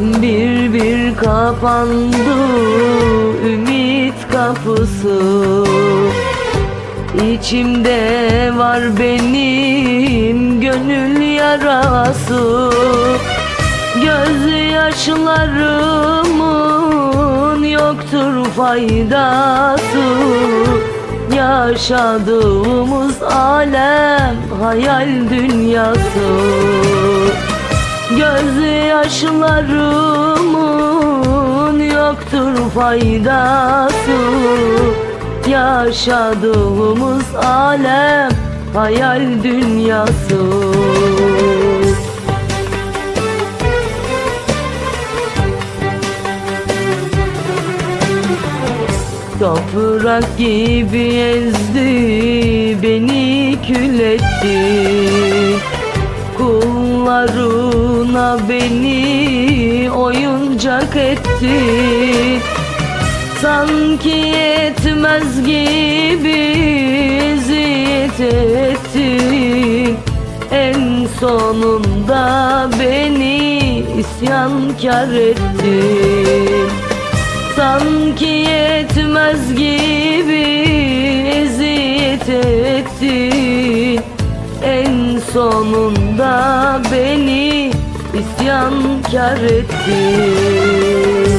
bir bir kapandı ümit kapısı. İçimde var benim gönül yarası. Gözyaşlarımın yoktur faydası. Yaşadığımız alem hayal dünyası Gözyaşlarımın yoktur faydası. Yaşadığımız alem hayal dünyası. Toprak gibi ezdi beni kül etti etti Sanki yetmez gibi eziyet ettin. En sonunda beni isyankar ettin. Sanki yetmez gibi eziyet ettin. En sonunda beni isyankar ettin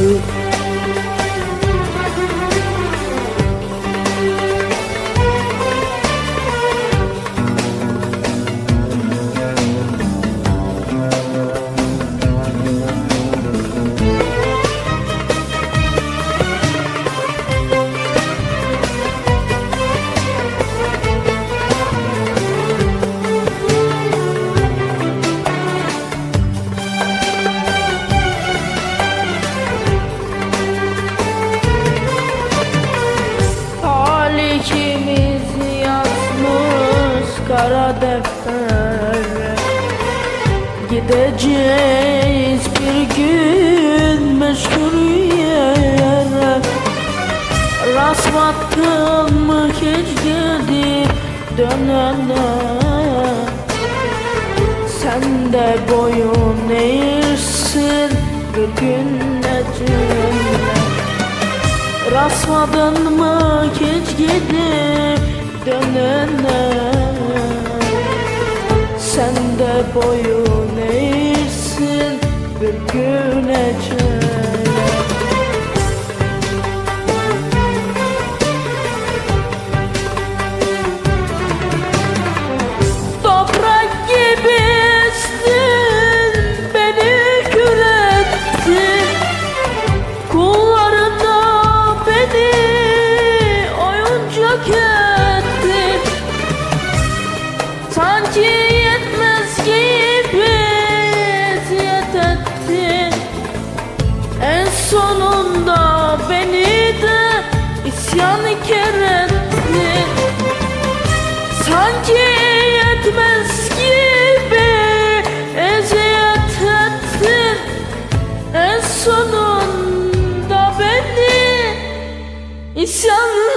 kara defter Gideceğiz bir gün meşhur yere. Rastlantın mı hiç gidip dönene. Sen de boyun eğirsin bir gün ecele Rastladın mı hiç gidip dönene Sen de boyun eğirsin bir gün ecele sonunda beni isyankar